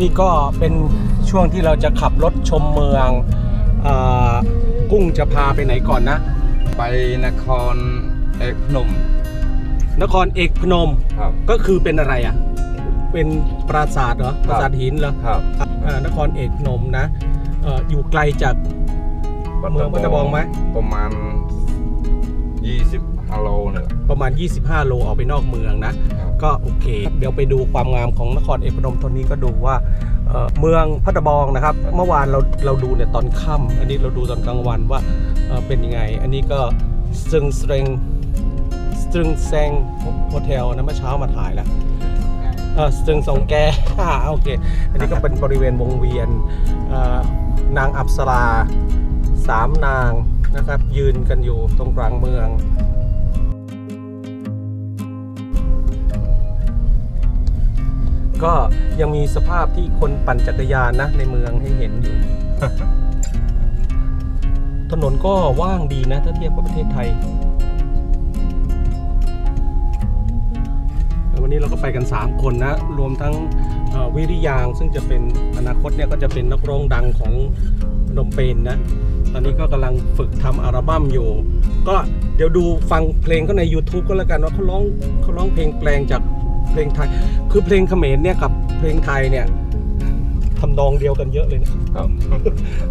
นี่ก็เป็นช่วงที่เราจะขับรถชมเมืองเออกุ้งจะพาไปไหนก่อนนะ ไปนครเอกพนม นครเอกพนมครับก็คือเป็นอะไรอะ เป็นปราสาทเหรอปราสาทหินเหรอครับอ่านครเอกพนมนะเอ่ออยู่ไกลจากเมืองพัทบองไหมประมาณ 20ฮัลโลเนี่ย ประมาณ 25 โลออกไปนอกเมืองนะ ครับ ก็โอเค เดี๋ยวไปดูความงามของนครเอกพนมตอนนี้ก็ดูว่าเอ่อเมืองพัทบองนะครับ เมื่อวานเราเราดูเนี่ยตอนค่ำอันนี้เราดูตอนกลางวันว่าเอ่อเป็นยังไง อันนี้ก็ซึงสเตรงสตรึงแซงโฮเทลนะเมื่อเช้ามาถ่ายแล้ว เออสตรึงสองแกอ่าโอเค อันนี้ก็เป็นบริเวณวงเวียนเอ่อนางอับสราสามนาง นะครับ ยืนกันอยู่ตรงกลางเมือง ก็ยังมีสภาพที่คนปั่นจักรยานนะในเมืองให้เห็นอยู่ ถนนก็ว่างดีนะ ถ้าเทียบกับประเทศไทย วันนี้เราก็ไปกัน 3 คนนะ รวมทั้งวิริยางซึ่งจะเป็นอนาคตเนี่ยก็จะเป็นนักร้องดังของนมเปญนนะ อนนี้ก็กำลังฝึกทำอัลบั้มอยู่ ก็เดี๋ยวดูฟังเพลงก็ใน YouTube ก็แล้วกันว่าเขาร้องเขาร้องเพลงแปลงจากเพลงไทย คือเพลงเขมรเนี่ยกับเพลงไทยเนี่ยทำนองเดียวกันเยอะเลยนะ ครับ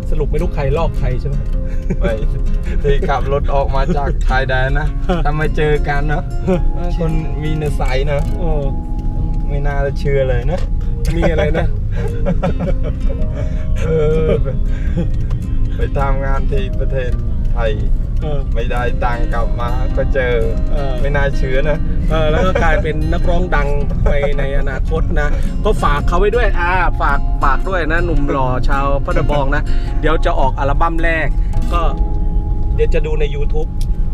สรุปไม่รู้ใครลอกใครใช่ไหม ไปที่ขับรถออกมาจากชายแดนนะถ้าไม่เจอกันเนอะคนมีเนื้อใสเนอะเออไม่น่าจะเชื่อเลยนะ มีอะไรนะ เออ ไปไปทำงานที่ประเทศไทย เออ ไม่ได้ตังค์กลับมาก็เจอ เออ ไม่น่าเชื่อนะ เออแล้วก็กลายเป็นนักร้องดังไปในอนาคตนะ ก็ฝากเขาไว้ด้วยอ่าฝากฝากด้วยนะหนุ่มหล่อชาวพัทบองนะ เดี๋ยวจะออกอัลบั้มแรก ก็เดี๋ยวจะดูใน YouTube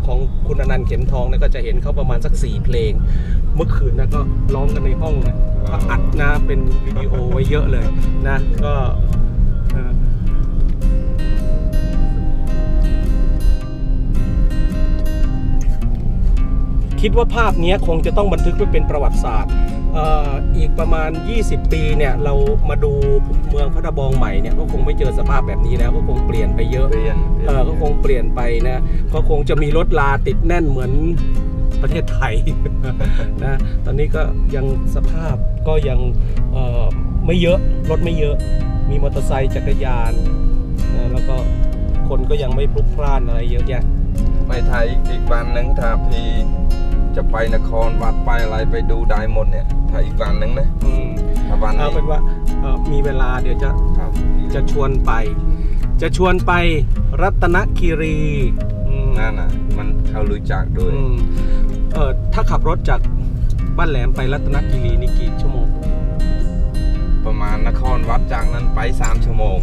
ของคุณอนันต์เข็มทองนะก็จะเห็นเขาประมาณสักสี่เพลง เมื่อคืนนะก็ร้องกันในห้องนะก็อัดนะเป็นวิดีโอไว้เยอะเลยนะ ก็ คิดว่าภาพเนี้ยคงจะต้องบันทึกไว้เป็นประวัติศาสตร์เอ่ออีกประมาณ 20 ปีเนี่ยเรามาดูเมืองพัทบองใหม่เนี่ยก็คงไม่เจอสภาพแบบนี้แล้วก็คงเปลี่ยนไปเยอะเรียนเออก็คงเปลี่ยนไปนะก็คงจะมีรถลาติดแน่นเหมือนประเทศไทยนะตอนนี้ก็ยังสภาพก็ยังเอ่อไม่เยอะรถไม่เยอะ มีมอเตอร์ไซค์จักรยานนะแล้วก็คนก็ยังไม่พลุกพล่านอะไรเยอะแยะไปไทยอีกวันหนึ่งถ้าพี่ จะไปนครวัดไปอะไรไปดูได้หมดเนี่ย ถ้าอีกวันหนึ่งนะอืมถ้าวันเอานี้เป็นว่าเอ่อมีเวลาเดี๋ยวจะครับจะชวนไป จะชวนไปรัตนคีรีอืมนั่นน่ะ มันเขารู้จักด้วยอืมเออถ้าขับรถจากบ้านแหลมไปรัตนคีรีนี่กี่ชั่วโมง ประมาณนครวัดจากนั้นไปสามชั่วโมง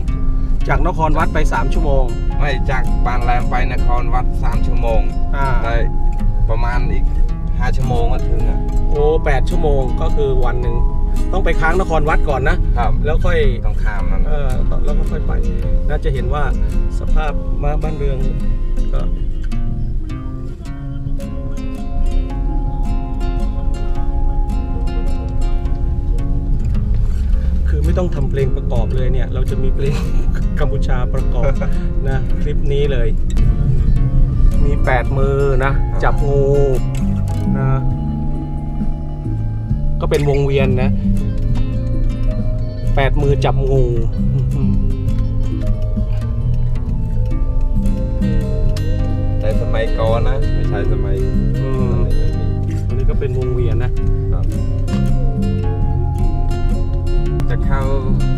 จากนครวัดไป 3 ชั่วโมงไม่จากปานแรมไปนครวัดสามชั่วโมงอ่าได้ประมาณอีก ห้าชั่วโมงก็ถึงอะโอ้แปดชั่วโมงก็คือวันหนึ่งต้องไปค้างนครวัดก่อนนะ ครับแล้วค่อยต้องข้ามนั่นเออแล้วก็ค่อยไป น่าจะเห็นว่าสภาพมาบ้านเรืองก็คือไม่ต้องทำเพลงประกอบเลยเนี่ย เราจะมีเพลงกัมพูชาประกอบนะ คลิปนี้เลย มีแปดมือนะ จับงู นะ ก็เป็นวงเวียนนะแปดมือจับงูแต่สมัยก่อนนะ ไม่ใช่สมัยอืมตอนนี้ไม่มีอันนี้ก็เป็นวงเวียนนะ ครับจะเข้า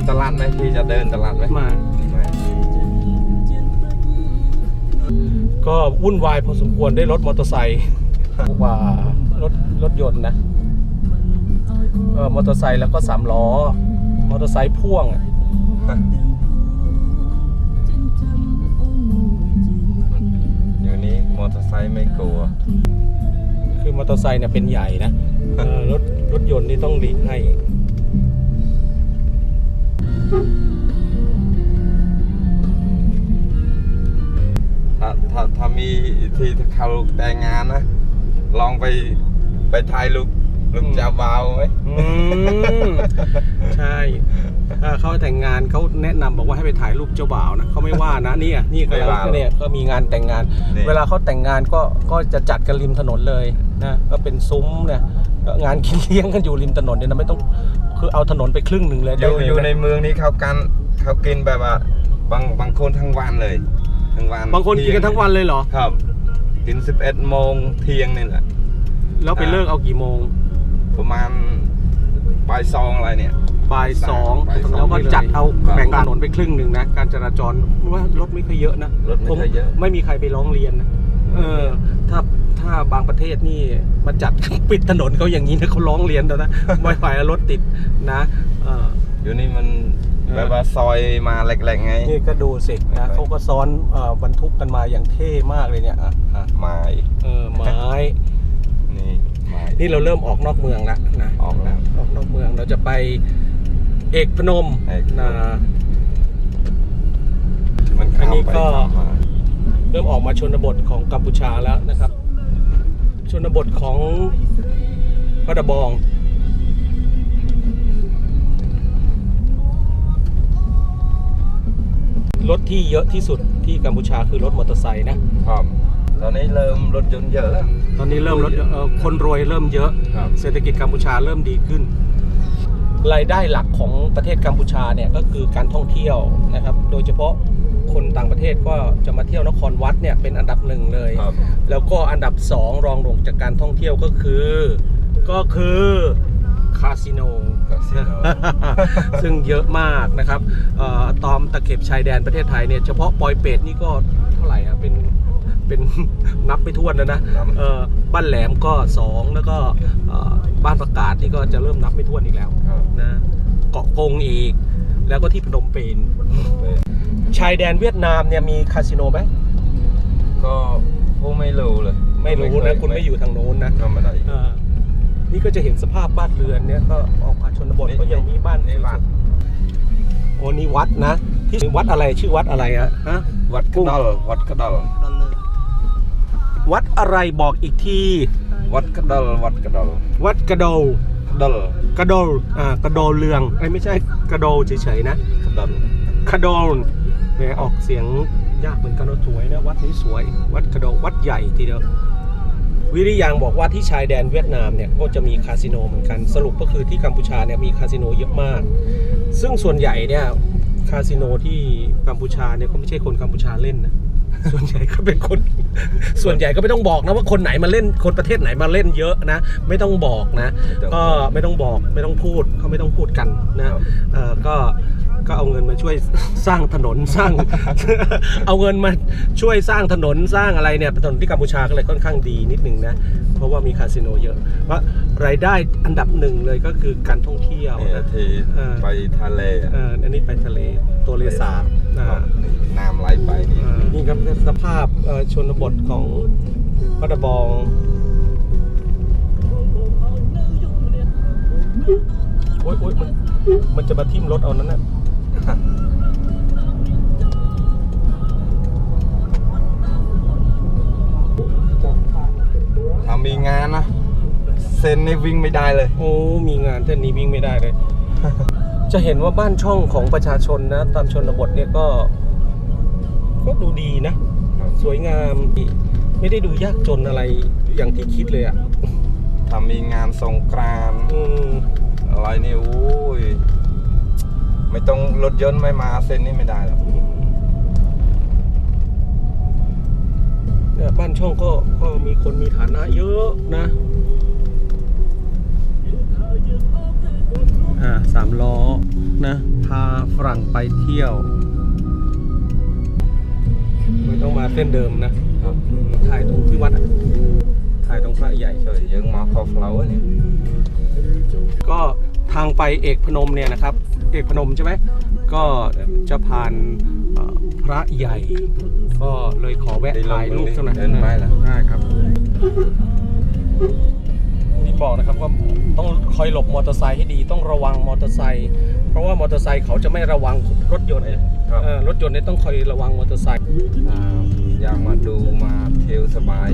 ตลาดไหมพี่จะเดินตลาดไหมมา ไม่ก็วุ่นวายพอสมควรได้รถมอเตอร์ไซค์ กว่ารถรถยนต์นะเออมอเตอร์ไซค์แล้วก็สามล้อ มอเตอร์ไซค์พ่วงอะเดี๋ยวนี้มอเตอร์ไซค์ไม่กลัว คือมอเตอร์ไซค์เนี่ยเป็นใหญ่นะเออรถรถยนต์นี่ต้องหลีกให้ ถ้าถ้าถ้ามีที่เขาแต่งงานนะ ลองไปไปถ่ายลูกลูกเจ้าบ่าวไหมอืมใช่เออเขาแต่งงานเขาแนะนำบอกว่าให้ไปถ่ายรูปเจ้าบ่าวนะเขาไม่ว่านะเนี่ยนี่กำลังเนี่ยก็มีงานแต่งงานนี่เวลาเขาแต่งงานก็ก็จะจัดกันริมถนนเลยนะก็เป็นซุ้มเนี่ยก็งานกินเลี้ยงกันอยู่ริมถนนเนี่ยนะไม่ต้องคือเอาถนนไปครึ่งหนึ่งเลยอได้ยู่เลยอยู่ในนะเมืองนี้เขากันเขากินแบบว่าบางบางคนทั้งวันเลย ทั้งวันบางคนกินกันทั้งวันเลยเหรอครับ กิน 11 โมงเที่ยงนี่แหละ แล้วไปอ่าเลิกเอากี่โมง ประมาณบ่ายสองอะไรเนี่ย บ่ายสองบ่ายสองแล้วก็จัดเอาครับแบ่งถนนไปครึ่งหนึ่งนะ การจราจรว่ารถไม่ค่อยเยอะนะรถไม่ค่อยเยอะคงไม่มีใครไปร้องเรียนนะเออ ถ้าถ้าบางประเทศนี่มาจัด ปิดถนนเขาอย่างนี้นะเขาร้องเรียนแล้วนะไม่ไหวรถติดนะ เอออยู่นี่มันเออ แบบว่าซอยมาแหลกๆไง นี่ก็ดูสินะเขาก็ซ้อนเอ่อบรรทุกกันมาอย่างเท่มากเลยเนี่ยอะอะไม้เออไม้ นี่ไม้นี่เราเริ่มออกนอกเมืองแล้วนะออกแล้วออกนอกเมืองเราจะไปเอกพนมเอกพนมนะมันอันข้ามนี้ไปก็ข้ามมาเริ่มออกมาชนบทของกัมพูชาแล้วนะครับ ชนบทของพัตบอง รถที่เยอะที่สุดที่กัมพูชาคือรถมอเตอร์ไซค์นะครับตอนนี้เริ่มรถยนต์เยอะแล้ว ตอนนี้เริ่มรถเอ่อคนรวยเริ่มเยอะ ครับ เศรษฐกิจกัมพูชาเริ่มดีขึ้น รายได้หลักของประเทศกัมพูชาเนี่ยก็คือการท่องเที่ยวนะครับ โดยเฉพาะคนต่างประเทศก็จะมาเที่ยวนครวัดเนี่ยเป็นอันดับหนึ่งเลย ครับ แล้วก็อันดับ 2 รองลงจากการท่องเที่ยวก็คือ ก็คือคาสิโนคาสิโน ซึ่งเยอะมากนะครับเอ่อตอมตะเข็บชายแดนประเทศไทยเนี่ยเฉพาะปอยเป็ดนี่ก็เท่าไหร่อะเป็นเป็น นับไม่ถ้วนแล้วนะนับเออบ้านแหลมก็2แล้วก็เอ่อบ้านประกาศนี่ก็จะเริ่มนับไม่ถ้วนอีกแล้วครับนะเกาะกงอีก แล้วก็ที่พนมเปญชายแดนเวียดนามเนี่ยมีคาสิโนไหมก็ผมไม่รู้เลย ไม่รู้นะ คุณไม่อยู่ทางโน้นนะทำอะไรเออ นี่ก็จะเห็นสภาพบ้านเรือนเนี่ยก็ออกมาชนบทนี่ก็ยังมีบ้านนี่วัดโอ้นี่วัดนะ ที่วัดอะไรชื่อวัดอะไรอะฮะวัดกระดอลวัดกระดอลวัดอะไรบอกอีกที วัดกระดอลวัดกระดอลวัดกระโดลกระดอลกระโดลอ่ากระโดลเรืองไอ้ยไม่ใช่กระโดลเฉยๆนะกระดอลกระโดลแหมออกเสียงยากเหมือนกันว่าสวยนะวัดนี้สวย วัดกระโดลวัดใหญ่ทีเดียว วิริยังบอกว่าที่ชายแดนเวียดนามเนี่ยก็จะมีคาสิโนเหมือนกันสรุปก็คือที่กัมพูชาเนี่ยมีคาสิโนเยอะมาก ซึ่งส่วนใหญ่เนี่ยคาสิโนที่กัมพูชาเนี่ยก็ไม่ใช่คนกัมพูชาเล่นนะส่วนใหญ่ก็เป็นคน ส่วนใหญ่ก็ไม่ต้องบอกนะว่าคนไหนมาเล่นคนประเทศไหนมาเล่นเยอะนะ ไม่ต้องบอกนะ ก็ไม่ต้องบอกไม่ต้องพูดเขาไม่ต้องพูดกันนะเออก็ ก็เอาเงินมาช่วยสร้างถนนสร้าง เอาเงินมาช่วยสร้างถนนสร้างอะไรเนี่ยถนนที่กัมพูชาก็เลยค่อนข้างดีนิดนึงนะ เพราะว่ามีคาสิโนเยอะ ว่ารายได้อันดับหนึ่งเลยก็คือการท่องเที่ยวนี่นะที่เออไปทะเลอะเอออันนี้ไปทะเลตัวเลสาบนะครับนี่น้ำไหลไปนี่อ่านี่ครับสภาพเอ่อชนบทของพัตบองโอ๊ยโอ๊ยมันมันจะมาทิ่มรถเอานั้นน่ะ ถ้ามีงานนะเส้นนี่วิ่งไม่ได้เลย โอ้ มีงานเท่านี้วิ่งไม่ได้เลย จะเห็นว่าบ้านช่องของประชาชนนะ ตามชนบทเนี่ยก็ ก็ดูดีนะ สวยงามดีไม่ได้ดูยากจนอะไรอย่างที่คิดเลยอะถ้ามีงานสงกรานต์อืมอะไรนี่โอ้ย ไม่ต้องรถยนต์ไม่มาเส้นนี้ไม่ได้หรอกเนี่ยบ้านช่องก็ก็มีคนมีฐานะเยอะนะอ่าสามล้อนะพาฝรั่งไปเที่ยว ไม่ต้องมาเส้นเดิมนะครับอืมถ่ายตรงที่วัดอะถ่ายตรงพระใหญ่เฉยยังมาคอฟลาวนี่ก็ทางไปเอกพนมเนี่ยนะครับ เอกพนมใช่ไหมก็จะผ่านเอ่อพระใหญ่ ก็เลยขอแวะถ่ายรูปสักหน่อยเดินไปล่ะได้ครับนี่บอกนะครับว่าต้องคอยหลบมอเตอร์ไซค์ให้ดีต้องระวังมอเตอร์ไซค์เพราะว่ามอเตอร์ไซค์เขาจะไม่ระวังรถยนต์ครับเออรถยนต์เนี่ยต้องคอยระวังมอเตอร์ไซค์อ่าอยากมาดูมาเที่ยวสบาย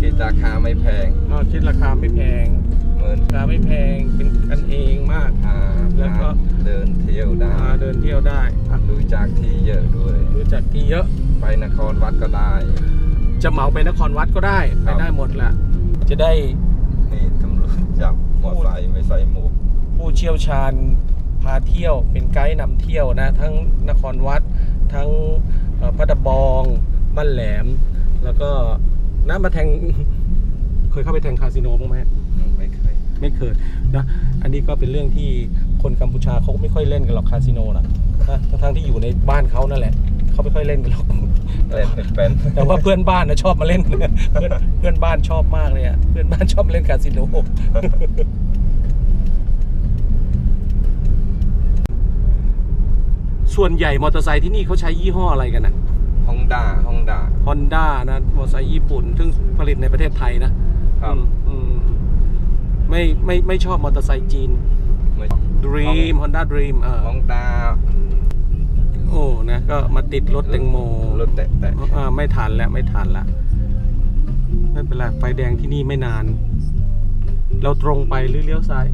คิดราคาไม่แพงอ่าคิดราคาไม่แพงเห มือนราคาไม่แพงเป็นกันเองมาก อ่าแล้วก็ เดินเที่ยวที่ยวได้อ่าเดินเที่ยวได้อะดูจากที่เยอะด้วย รู้จักที่เยอะ ไปนครวัดก็ได้ จะเหมาไปนครวัดก็ได้คไปรับได้หมดแหละจะได้นี่ตำรวจจับมอไซค์ไม่ใส่หมวกผู้เชี่ยวชาญพาเที่ยวเป็นไกด์นำเที่ยวนะ ทั้งนครวัดทั้งเอ่อพัทบองบ้านแหลม แล้วก็น้ามาแทง เคยเข้าไปแทงคาสิโนบ้างไหมไม่เคย ไม่เคยนะอันนี้ก็เป็นเรื่องที่คนกัมพูชาเขาไม่ค่อยเล่นกันหรอกคาสิโนนะนะทั้งๆที่อยู่ในบ้านเขานั่นแหละเขาไม่ค่อยเล่นกันหรอกเล่นไม่เป็นแต่ว่าเพื่อนบ้านนะชอบมาเล่นเพื่อนเพื่อนบ้านชอบมากเลยอะเพื่อนบ้านชอบมาเล่นคาสิโนส่วนใหญ่มอเตอร์ไซค์ที่นี่เขาใช้ยี่ห้ออะไรกันนะฮองด้าฮองด้าฮอนด้านะมอเตอร์ไซค์ญี่ปุ่น ซึ่งผลิตในประเทศไทยนะครับอืมอืม ไม่ไม่ไม่ชอบมอเตอร์ไซค์จีนไม่ Dream Honda Dream เออฮองด้าโอ้นะก็มาติดรถแตงโมรถแตะแตะอ่าไม่ทันแล้วไม่ทันละไม่เป็นไรไฟแดงที่นี่ไม่นาน เราตรงไปหรือเลี้ยวซ้าย